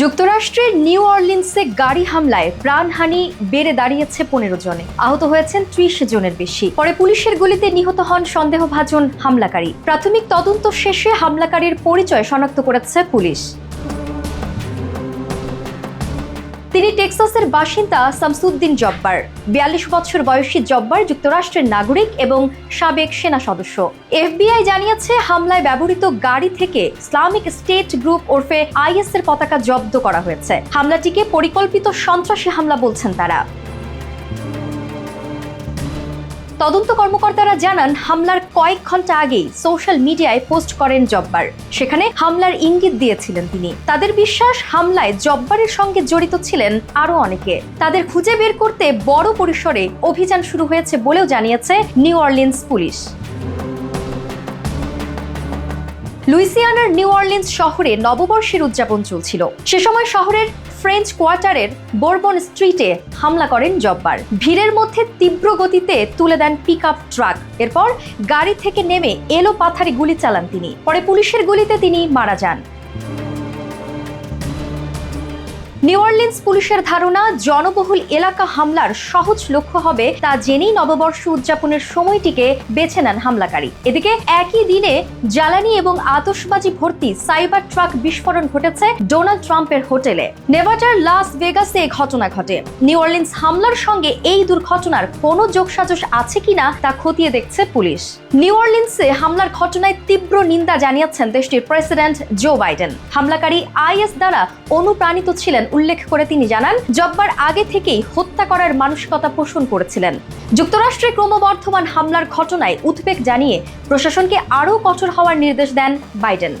যুক্তরাষ্ট্রের নিউ অর্লিন্সে গাড়ি হামলায় প্রাণহানি বেড়ে দাঁড়িয়েছে পনেরো জনে। আহত হয়েছেন ত্রিশ জনের বেশি। পরে পুলিশের গুলিতে নিহত হন সন্দেহভাজন হামলাকারী। প্রাথমিক তদন্ত শেষে হামলাকারীর পরিচয় শনাক্ত করেছে পুলিশ। তিনি টেক্সাসের বাসিন্দা শামসুদ্দিন জব্বার। বিয়াল্লিশ বছর বয়সী জব্বার যুক্তরাষ্ট্রের নাগরিক এবং সাবেক সেনা সদস্য। এফবিআই জানিয়েছে, হামলায় ব্যবহৃত গাড়ি থেকে ইসলামিক স্টেট গ্রুপ ওরফে আইএস এর পতাকা জব্দ করা হয়েছে। হামলাটিকে পরিকল্পিত সন্ত্রাসী হামলা বলছেন তারা। তদন্ত কর্মকর্তারা জানান, হামলার কয়েক ঘণ্টা আগেই সোশ্যাল মিডিয়ায় পোস্ট করেন জব্বার। সেখানে হামলার ইঙ্গিত দিয়েছিলেন তিনি। তাদের বিশ্বাস, হামলায় জব্বারের সঙ্গে জড়িত ছিলেন আরও অনেকে। তাদের খুঁজে বের করতে বড় পরিসরে অভিযান শুরু হয়েছে বলেও জানিয়েছে নিউ অর্লিন্স পুলিশ। লুইসিয়ানার নিউ অর্লিন্স শহরে নববর্ষের উদযাপন চলছিল। সে সময় শহরের ফ্রেঞ্চ কোয়ার্টারের বোরবন স্ট্রিটে হামলা করেন জব্বার। ভিড়ের মধ্যে তীব্র গতিতে তুলে দেন পিক আপ ট্রাক। এরপর গাড়ি থেকে নেমে এলো পাথারি গুলি চালান তিনি। পরে পুলিশের গুলিতে তিনি মারা যান। নিউ অর্লিন্স পুলিশের ধারণা, জনবহুল এলাকা হামলার সহজ লক্ষ্য হবে তা জেনেই নববর্ষ উদযাপনের সময়টিকে বেছে নেন হামলাকারী। এদিকে একই দিনে জ্বালানি এবং আতশবাজি ভর্তি সাইবার ট্রাক বিস্ফোরণ ঘটেছে ডোনাল্ড ট্রাম্পের হোটেলে। নেভাটার লাস ভেগাসে ঘটনা ঘটে। নিউ অর্লিন্স হামলার সঙ্গে এই দুর্ঘটনার কোনো যোগসাজশ আছে কিনা তা খতিয়ে দেখছে পুলিশ। নিউ অর্লিন্সে হামলার ঘটনায় তীব্র নিন্দা জানিয়েছেন দেশটির প্রেসিডেন্ট জো বাইডেন। হামলাকারী আইএস দ্বারা অনুপ্রাণিত ছিলেন উল্লেখ করে তিনি জানান, জব্বার আগে থেকেই হত্যা করার মানসিকতা পোষণ করেছিলেন। যুক্তরাষ্ট্রে ক্রমবর্ধমান হামলার ঘটনায় উদ্বেগ জানিয়ে প্রশাসনকে আরও কঠোর হওয়ার নির্দেশ দেন বাইডেন।